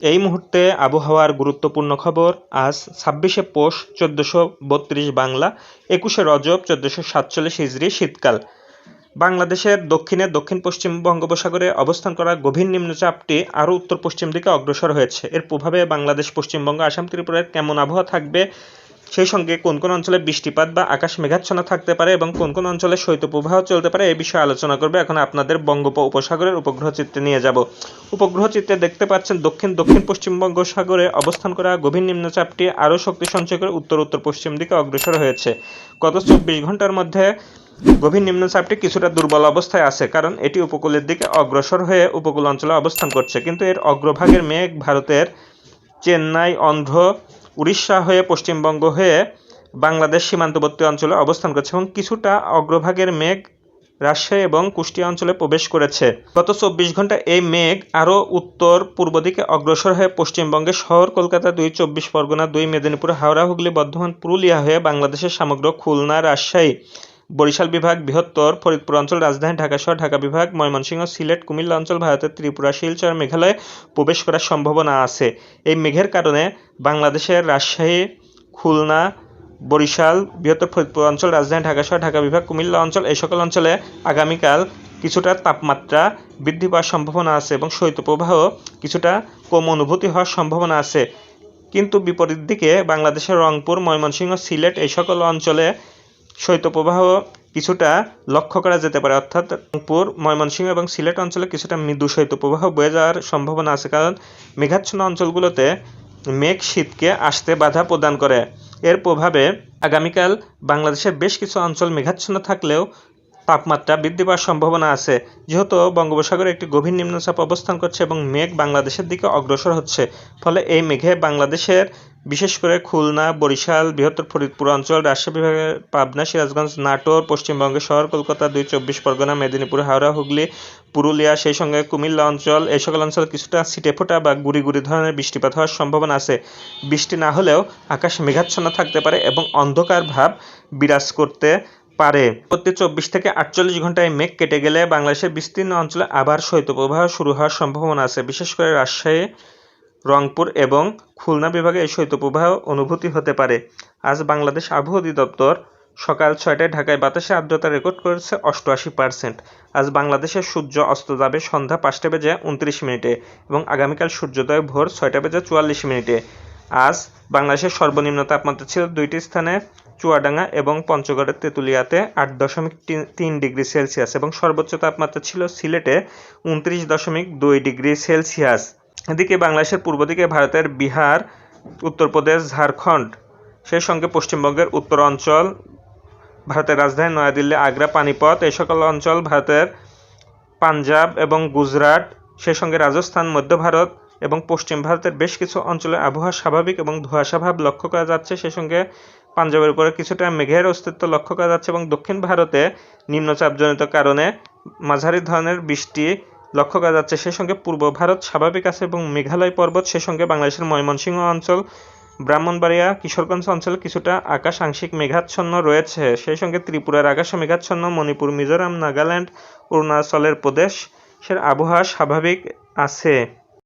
এই মুহূর্তে আবহাওয়ার গুরুত্বপূর্ণ খবর, আজ ছাব্বিশে পৌষ চোদ্দশো বত্রিশ বাংলা, একুশে রজব চোদ্দোশো সাতচল্লিশ হিজড়ি শীতকাল। বাংলাদেশের দক্ষিণে দক্ষিণ পশ্চিম বঙ্গোপসাগরে অবস্থান করা গভীর নিম্নচাপটি আরও উত্তর পশ্চিম দিকে অগ্রসর হয়েছে। এর প্রভাবে বাংলাদেশ, পশ্চিমবঙ্গ, আসাম, ত্রিপুরার কেমন আবহাওয়া থাকবে সেই সঙ্গে কোন কোন অঞ্চলে বৃষ্টিপাত বা আকাশ মেঘাচ্ছন্ন থাকতে পারে এবং কোন কোন অঞ্চলে শৈত্যপ্রবাহ চলতে পারে এই বিষয়ে আলোচনা করবে এখন আপনাদের বঙ্গোপ উপসাগরের উপগ্রহ চিত্রে নিয়ে যাব। উপগ্রহ চিত্রে দেখতে পাচ্ছেন দক্ষিণ দক্ষিণ, পশ্চিম বঙ্গোপসাগরে অবস্থান করা গভীর নিম্নচাপটি আরও শক্তি সঞ্চয় করে উত্তর উত্তর, পশ্চিম দিকে অগ্রসর হয়েছে। গত চব্বিশ ঘণ্টার মধ্যে গভীর নিম্নচাপটি কিছুটা দুর্বল অবস্থায় আছে, কারণ এটি উপকূলের দিকে অগ্রসর হয়ে উপকূল অঞ্চলে অবস্থান করছে। কিন্তু এর অগ্রভাগের মেঘ ভারতের চেন্নাই, অন্ধ্র উড়িষ্যা হয়ে পশ্চিমবঙ্গ হয়ে বাংলাদেশ সীমান্তবর্তী অঞ্চলে অবস্থান করছে এবং কিছুটা অগ্রভাগের মেঘ রাজশাহী এবং কুষ্টিয়া অঞ্চলে প্রবেশ করেছে। গত চব্বিশ ঘণ্টা এই মেঘ আরও উত্তর পূর্ব দিকে অগ্রসর হয়ে পশ্চিমবঙ্গে শহর, কলকাতা দুই, চব্বিশ পরগনা দুই, মেদিনীপুর, হাওড়া, হুগলি, বর্ধমান, পুরুলিয়া হয়ে বাংলাদেশের সমগ্র খুলনা, রাজশাহী বরিশাল বিভাগ বৃহত্তর ফরিদপুর অঞ্চল রাজধানী ঢাকা শহর, ঢাকা বিভাগ ময়মনসিংহ, সিলেট, কুমিল্লা অঞ্চল, ভারতের ত্রিপুরা, শিলচর, মেঘালয়ে প্রবেশ করার সম্ভাবনা আছে। এই মেঘের কারণে বাংলাদেশের রাজশাহী, খুলনা, বরিশাল, বৃহত্তর ফরিদপুর অঞ্চল, রাজধানী ঢাকা শহর, ঢাকা বিভাগ, কুমিল্লা অঞ্চল এই সকল অঞ্চলে আগামীকাল কিছুটা তাপমাত্রা বৃদ্ধি পাওয়ার সম্ভাবনা আছে এবং শৈত্যপ্রবাহ কিছুটা কম অনুভূতি হওয়ার সম্ভাবনা আছে। কিন্তু বিপরীত দিকে বাংলাদেশের রংপুর, ময়মনসিংহ, সিলেট এই সকল অঞ্চলে শৈত্যপ্রবাহ কিছুটা লক্ষ্য করা যেতে পারে, অর্থাৎ রংপুর, ময়মনসিংহ এবং সিলেট অঞ্চলে কিছুটা মৃদু শৈত্যপ্রবাহ বয়ে যাওয়ার সম্ভাবনা আছে, কারণ মেঘাচ্ছন্ন অঞ্চলগুলোতে মেঘ শীতকে আসতে বাধা প্রদান করে। এর প্রভাবে আগামীকাল বাংলাদেশের বেশ কিছু অঞ্চল মেঘাচ্ছন্ন থাকলেও তাপমাত্রা বৃদ্ধি পাওয়ার সম্ভাবনা আছে। যেহেতু বঙ্গোপসাগরে একটি গভীর নিম্নচাপ অবস্থান করছে এবং মেঘ বাংলাদেশের দিকে অগ্রসর হচ্ছে, ফলে এই মেঘে বাংলাদেশের বিশেষ করে খুলনা, বরিশাল, বৃহত্তর ফরিদপুর অঞ্চল, রাজশাহী বিভাগের পাবনা, সিরাজগঞ্জ, নাটোর, পশ্চিমবঙ্গের শহর, কলকাতা, দুই চব্বিশ পরগনা, মেদিনীপুর, হাওড়া, হুগলি, পুরুলিয়া, সেই সঙ্গে কুমিল্লা অঞ্চল, এই সকল অঞ্চলে কিছুটা ছিটেফোঁটা বা গুড়ি গুড়ি ধরনের বৃষ্টিপাত হওয়ার সম্ভাবনা আছে। বৃষ্টি না হলেও আকাশ মেঘাচ্ছন্ন থাকতে পারে এবং অন্ধকার ভাব বিরাজ করতে পারে। প্রতি চব্বিশ থেকে আটচল্লিশ ঘন্টায় মেঘ কেটে গেলে বাংলাদেশের বিস্তীর্ণ অঞ্চলে আবার শৈত্যপ্রবাহ শুরু হওয়ার সম্ভাবনা আছে। বিশেষ করে রাজশাহী রংপুর এবং খুলনা বিভাগে এই শৈত্যপ্রবাহ অনুভূতি হতে পারে। আজ বাংলাদেশ আবহাওয়া অধিদপ্তর সকাল ছয়টায় ঢাকায় বাতাসে আর্দ্রতা রেকর্ড করেছে অষ্টআশি পার্সেন্ট। আজ বাংলাদেশের সূর্য অস্ত যাবে সন্ধ্যা পাঁচটা বেজে উনত্রিশ মিনিটে এবং আগামীকাল সূর্যোদয় ভোর ছয়টা বেজে চুয়াল্লিশ মিনিটে। আজ বাংলাদেশের সর্বনিম্ন তাপমাত্রা ছিল দুইটি স্থানে, চুয়াডাঙ্গা এবং পঞ্চগড়ের তেঁতুলিয়াতে আট দশমিক তিন ডিগ্রি সেলসিয়াস এবং সর্বোচ্চ তাপমাত্রা ছিল সিলেটে উনত্রিশ দশমিক দুই ডিগ্রি সেলসিয়াস। এদিকে বাংলাদেশের পূর্ব দিকে ভারতের বিহার, উত্তরপ্রদেশ, ঝাড়খণ্ড, সেই সঙ্গে পশ্চিমবঙ্গের উত্তর অঞ্চল ভারতের রাজধানী নয়াদিল্লি, আগ্রা, পানিপথ, এই সকল অঞ্চল ভারতের পাঞ্জাব এবং গুজরাট, সেই সঙ্গে রাজস্থান, মধ্য ভারত এবং পশ্চিম ভারতের বেশ কিছু অঞ্চলে আবহাওয়া স্বাভাবিক এবং ধোঁয়াশাভাব লক্ষ্য করা যাচ্ছে। সেই সঙ্গে পাঞ্জাবের উপরে কিছুটা মেঘের অস্তিত্ব লক্ষ্য করা যাচ্ছে এবং দক্ষিণ ভারতে নিম্নচাপজনিত কারণে মাঝারি ধরনের বৃষ্টি লক্ষ্য করা যাচ্ছে সেই সঙ্গে পূর্ব ভারত, স্বাভাবিক আছে এবং মেঘালয় পর্বত সেই সঙ্গে বাংলাদেশের ময়মনসিংহ অঞ্চল, ব্রাহ্মণবাড়িয়া, কিশোরগঞ্জ অঞ্চলে, কিছুটা আকাশ আংশিক মেঘাচ্ছন্ন রয়েছে। সেই সঙ্গে ত্রিপুরার আকাশে মেঘাচ্ছন্ন, মণিপুর, মিজোরাম, নাগাল্যান্ড, অরুণাচলের প্রদেশের আবহাওয়া স্বাভাবিক আছে।